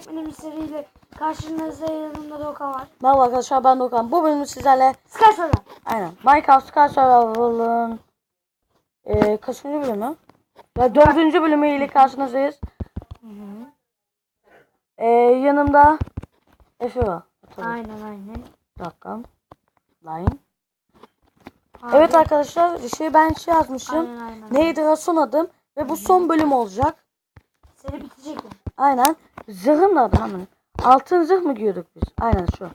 çekmenin bir seriyle karşınızda yanımda Dokan var. Merhaba arkadaşlar ben Dokan. Bu bölümü sizlerle Sky sonra. aynen Minecraft Sky Survival'ın e, kaçıncı bölümü? Ya dördüncü bölümüyle karşınızdayız. E, yanımda Efe var. Tabii. Aynen aynen. Bir dakika. Line. Abi, Evet arkadaşlar şey ben şey yazmışım. Aynen aynen. Neydi son adım ve bu son bölüm olacak. Seri bitecek ya. Aynen. Adı hemen. Altın zırh mı giyiyorduk biz? Aynen şu.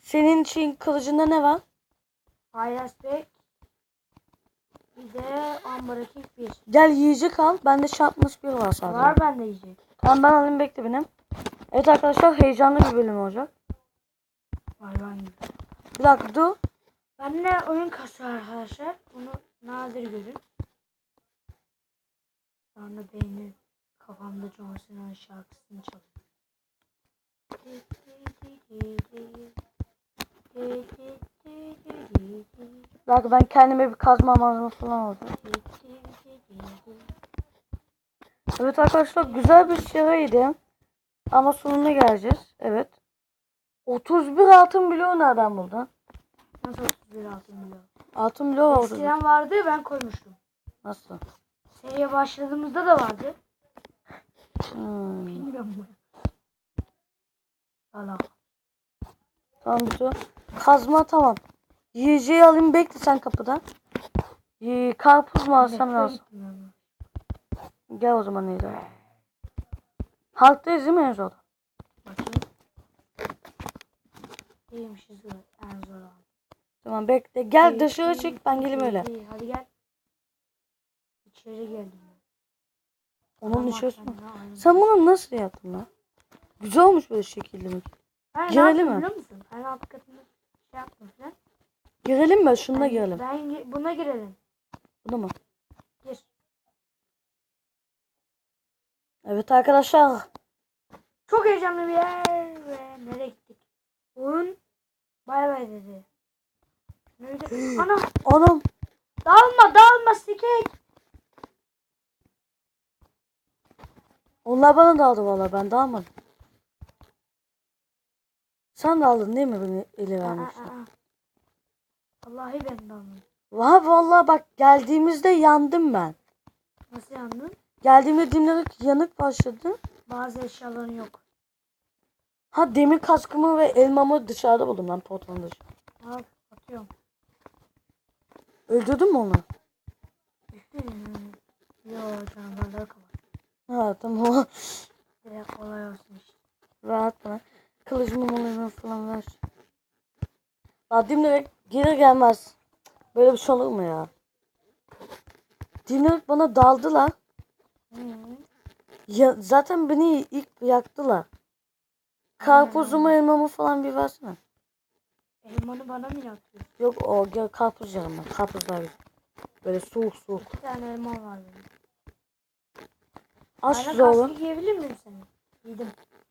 Senin için kılıcında ne var? Spec. Bir de Amber King 1. Gel yiyecek al. Bende şartmış bir var sadece. Var bende yiyecek. Tamam ben alayım bekle benim. Evet arkadaşlar heyecanlı bir bölüm olacak. Var gibi. Bir dakika dur. Benimle oyun kasıyor arkadaşlar. Bunu nadir görün. Şu anda beynin kafamda John Cena'nın şarkısını çalıyor. Dakika ben kendime bir kazma malzeme falan alacağım. Evet arkadaşlar güzel bir seriydi. Ama sonuna geleceğiz. Evet. 31 altın bloğu nereden buldun? Nasıl 31 altın milyon? Altın bloğu oldu. Eskiden vardı ben koymuştum. Nasıl? Seriye başladığımızda da vardı. Hmm. Bilmiyorum bunu. Allah. Tamam dur. Kazma tamam. Yiyeceği alayım bekle sen kapıda. Yi- Karpuz mu alsam lazım? Gel o zaman neydi? Halktayız değil mi en zor? Bakayım. İyiymişiz en zor an. Tamam bekle. Gel dışarı çık ben geleyim öyle. İyi, hadi gel. İçeri geldim. Onun içerisi sen bunu nasıl yaptın lan? Güzel olmuş böyle şekilde mi? Girelim mi? biliyor musun? Ben alt katında şey yaptım falan. Girelim mi? Şununla girelim. Ben buna girelim. Buna mı? Gir. Evet arkadaşlar. Çok heyecanlı bir yer ve nereye gittik? Oyun bay bay dedi. Nerede? Ana Anam. dalma dalma sikek. Onlar bana daldı valla ben dalmadım. Sen de aldın değil mi beni ele vermişsin? Vallahi ben dalmadım. Vah valla bak geldiğimizde yandım ben. Nasıl yandın? Geldiğimde dinledik yanık başladı. Bazı eşyaların yok. Ha demir kaskımı ve elmamı dışarıda buldum lan portalın dışı. Al atıyorum. Öldürdün mü onu? Yo canavarlar kavar. Ha tamam. Direkt kolay olsun işte. Rahat bırak. Kılıcımı malımı falan ver. Ya dimdirek geri gelmez. Böyle bir şey olur mu ya? Dimdirek bana daldılar. Hı. Ya, zaten beni ilk yaktılar. Karpuzumu elmamı falan bir versene. Elmanı bana mı yapıyorsun? Yok o gel karpuz ben. Karpuzlar. Böyle soğuk soğuk. Bir tane elma var benim. Aç Aynen kaskı giyebilir miyim seni? Giydim.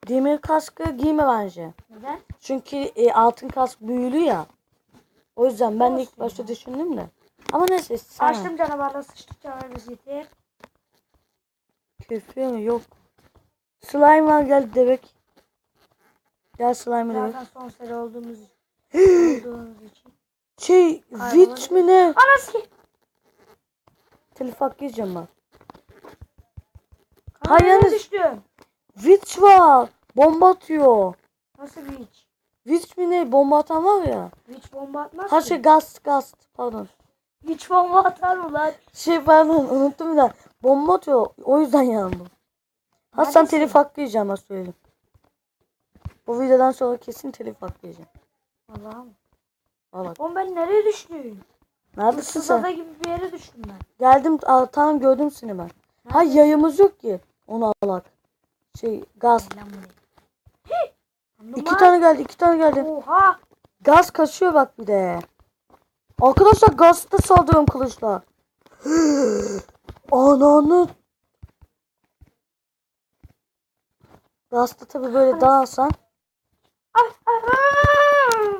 Demir kaskı giyme bence. Neden? Çünkü e, altın kask büyülü ya. O yüzden ben de ilk başta ya. düşündüm de. Ama neyse sana. Açtım canavarla sıçtık canavar vaziyeti. Köfte mi? Yok. Slime var gel debek. Gel slime debek. Zaten son seri olduğumuz olduğumuz için. Şey, witch mi ne? Anası hakkı yiyeceğim ben. Hayır düştüm. Witch var. Bomba atıyor. Nasıl hiç? Witch mi ne? Bomba atan var ya. Hiç bomba atmaz Ha ki. şey gast gast. Pardon. Hiç bomba atar mı lan? Şey pardon unuttum da. Bomba atıyor. O yüzden yandım. Ha sen Neredesin? telif hakkı yiyeceğim ha söyleyeyim. Bu videodan sonra kesin telif hakkı yiyeceğim. Allah'ım. Valla. Oğlum ben nereye düştüm? Neredesin Sızada sen? gibi bir yere düştüm ben. Geldim. Aa, tamam gördüm seni ben. Ha yayımız yok ki. Onu alak. Şey gaz. Lan. İki tane geldi. iki tane geldi. Oha. Gaz kaçıyor bak bir de. Arkadaşlar gazda saldırıyorum kılıçla. Ananı. Gazda tabi böyle dağılsan. Ay, ay.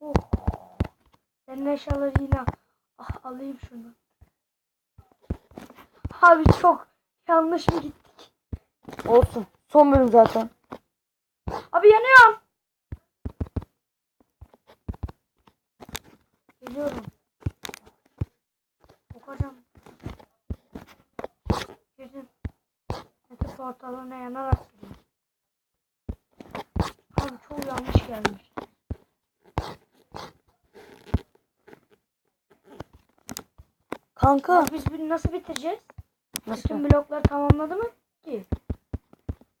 Oh. Senin eşyaları yine ah, alayım şunu. Abi çok yanlış mı gittik? Olsun. Son bölüm zaten. Abi yanıyorum. Geliyorum. Kokacağım. Girdim. Nefes ortalığına yanarak gidiyorum. Abi çok yanlış gelmiş. Kanka. Abi biz bunu nasıl bitireceğiz? Nasıl? Bütün blokları tamamladı mı ki?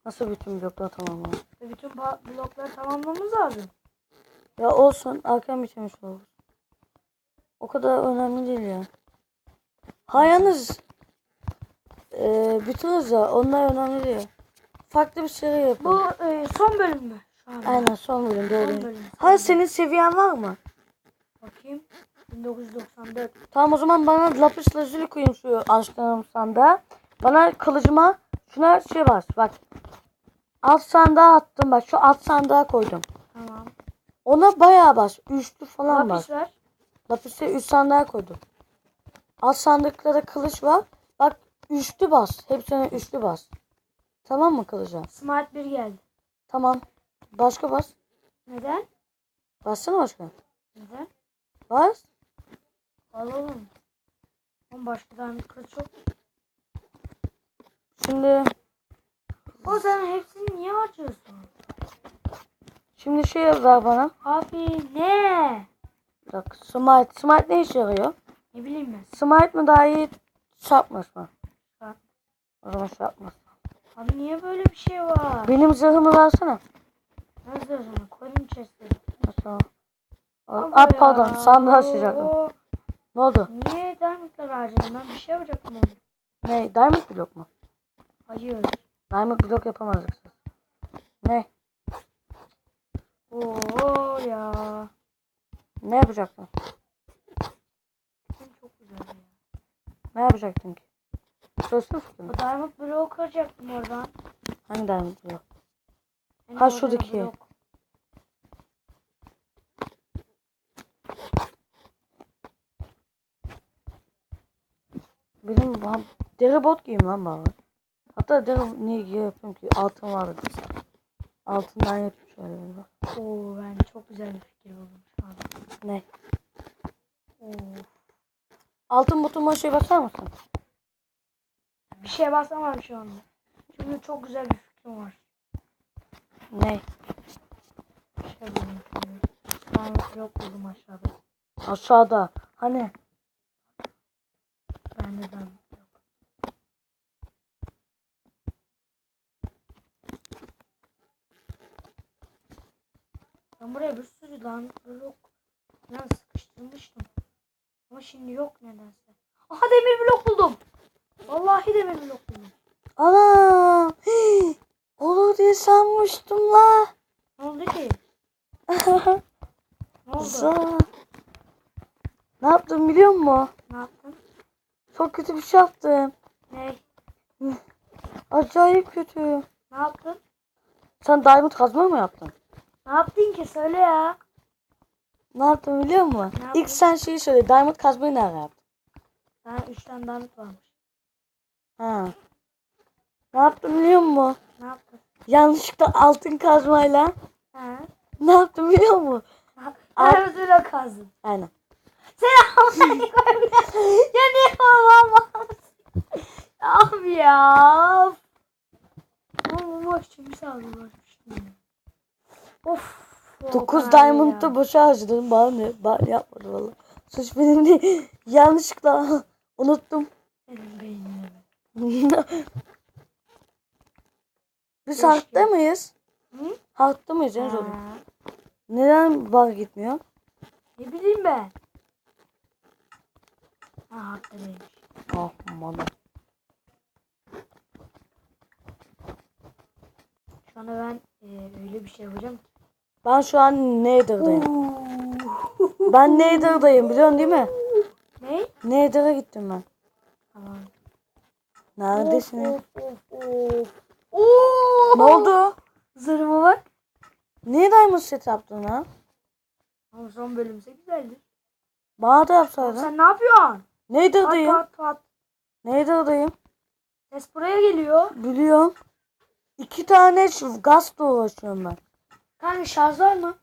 Nasıl bütün bloklar tamamlandı? Ve Bütün blokları tamamlamamız lazım. Ya olsun. Erken bitirmiş olur. O kadar önemli değil ya. Ha yalnız. Eee bitiririz ya. Onlar önemli değil. Farklı bir seri yapalım. Bu e, son bölüm mü? Şu an. Aynen son bölüm. Doğru. bölüm. Ha senin seviyen var mı? Bakayım. 1994. Tamam o zaman bana lapis lazuli koyayım şu aşklarım sanda. Bana kılıcıma şuna şey bas bak. Alt sandığa attım bak şu alt sandığa koydum. Tamam. Ona bayağı bas. Üçlü falan bas. Lapis ver. Lapisi üst sandığa koydum. Alt sandıkta da kılıç var. Bak üçlü bas. Hepsine üçlü bas. Tamam mı kılıca? Smart 1 geldi. Tamam. Başka bas. Neden? Bassana başka. Neden? Bas. Alalım. Oğlum başka tane kılıç yok. Şimdi O sen hepsini niye harcıyorsun? şimdi şey ver bana. Abi ne? Dakika. Smite. Smite ne işe yarıyor? Ne bileyim ben. Smite mi daha iyi çarpmış mı? Çarp. O zaman çarpmaz. Abi niye böyle bir şey var? Benim zırhımı versene. Nasıl o zaman? Koydum chest'e. Mesela. Aa, pardon sandığı açacaktım. Ne oldu? Niye diamondlar harcadın? Ben bir şey yapacaktım onu. Ne? Diamond blok mu? Hayır. Diamond blok yapamazdık siz. Ne? Oo ya. Ne yapacaktın? Çok güzel ya. Ne yapacaktın ki? Söylesene fikrini. O diamond bloğu kıracaktım oradan. Hangi diamond blok? Hani Ha, şuradaki. blok. Benim deri bot giyeyim lan bari. Hatta niye giy yapıyorum ki? Altın vardı. Altından yapayım şöyle bir bak. Oo ben çok güzel bir fikir buldum şu an. Ne? Oo. Altın botuma şey basar mısın? Bir şeye basamam şu anda. Çünkü çok güzel bir fikrim var. Ne? Bir şey buldum. Diamond blok buldum aşağıda. Aşağıda. Hani? Ben de diamond blok. Ben buraya bir sürü diamond blok falan sıkıştırmıştım. Ama şimdi yok nedense. Aha demir blok buldum. Vallahi demir blok buldum. Hii, Olur diye sanmıştım la. Ne oldu ki? Ne oldu? Za. Ne yaptım biliyor musun? Ne yaptın? Çok kötü bir şey yaptım. Ne? Acayip kötü. Ne yaptın? Sen diamond kazma mı yaptın? Ne yaptın ki? Söyle ya. Ne yaptım biliyor musun? Ne yaptın? İlk sen şeyi söyle. Diamond kazmayı nerede yaptın? Ha, üç tane diamond varmış. Ha. Ne yaptım biliyor musun? Ne yaptın? Yanlışlıkla altın kazmayla. Ha? Ne yaptım biliyor musun? Al- Diamond blok kazdın. Aynen. Sen Allah'ını Ya niye babam Abi ya. Ama bak için bir sağlıklaşmıştım. Of. Volkan 9 abi diamond'da ya. boşa harcadım. Bana ne? Bana yapmadı valla. Suç benim değil. Yanlışlıkla unuttum. Benim beynim. Biz hakta mıyız? Hı? Hakta mıyız en? Ha, Neden var gitmiyor? Ne bileyim ben. Ha haklı değilmiş. Ah bana. Şu anda ben e, öyle bir şey yapacağım ki. Ben şu an Nether'dayım. Ben Nether'dayım biliyorsun değil mi? Ne? Nether'a gittim ben. Tamam. Neredesin? Ne oldu? Zırhıma bak. Niye diamond set yaptın ha? Ama son bölümse güzeldi. Bana da yapsaydın. sen ne yapıyorsun? Pat Nether'dayım. pat pat. Nether'dayım. Ses buraya geliyor. Biliyorum. İki tane gazla uğraşıyorum ben. Kanka şarj var mı?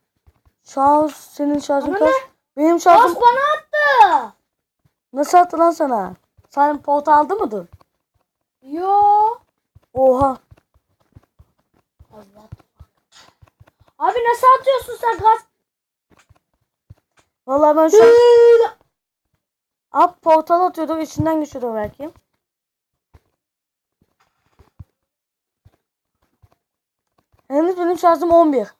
Şarj senin şarjın kaç? Benim şarjım bana attı. nasıl attı lan sana? Sen port aldı mıdır? Yo. Oha. Allah. Abi nasıl atıyorsun sen gaz? Vallahi ben şu an Abi portal atıyordum içinden geçiyordu belki. Henüz benim şarjım 11.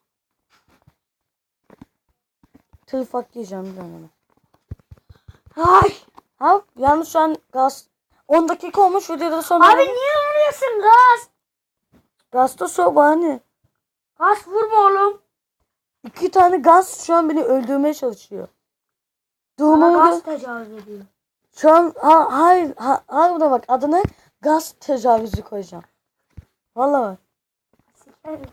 Tırfak diyeceğim bir tane. Ay. Ha yalnız şu an gaz 10 dakika olmuş videoda sonra. Abi niye vuruyorsun gaz? Gazda soba hani. Gaz vurma oğlum. İki tane gaz şu an beni öldürmeye çalışıyor. Durumumu gaz tecavüz ediyor. şu an ha, hayır ha, harbiden bak adını gaz tecavüzü koyacağım. Vallahi bak. Abi.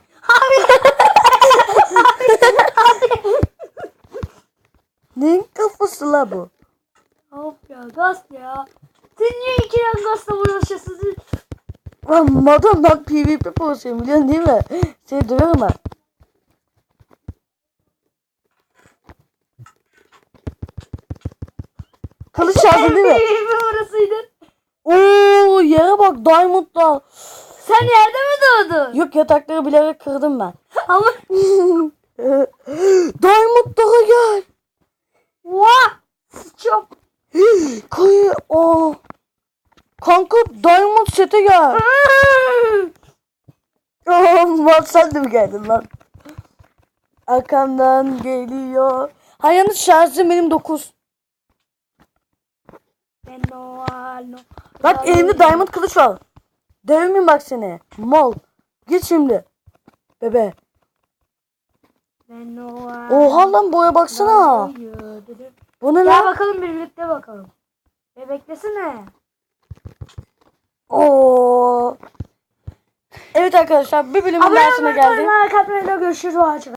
Neyin kafası la bu? Hop ya gaz ya. Sen niye iki yan gazla uğraşıyorsun? Lan madam ben PvP prosuyum biliyorsun değil mi? Seni döverim ben. Kılıç aldın değil mi? Benim orasıydı. Oo yere bak diamondlar. Sen yerde mi doğdun? Yok yatakları bilerek kırdım ben. Ama Diamondlara gel. Vah! Sıçıyorum. Kayı. Aa. Kanka diamond sete gel. Aman sen de mi geldin lan? Arkamdan geliyor. Ha yalnız şarjım benim 9. Ben no no. Bak elimde diamond kılıç var. Devmeyeyim bak seni. Mal. Git şimdi. Bebe. Oha lan boya baksana. Bu ne lan? bakalım birlikte bakalım. Ve beklesene. Oo. Evet arkadaşlar bir bölümün daha sonuna geldik. Abone olmayı, like atmayı da görüşürüz. Hoşçakalın.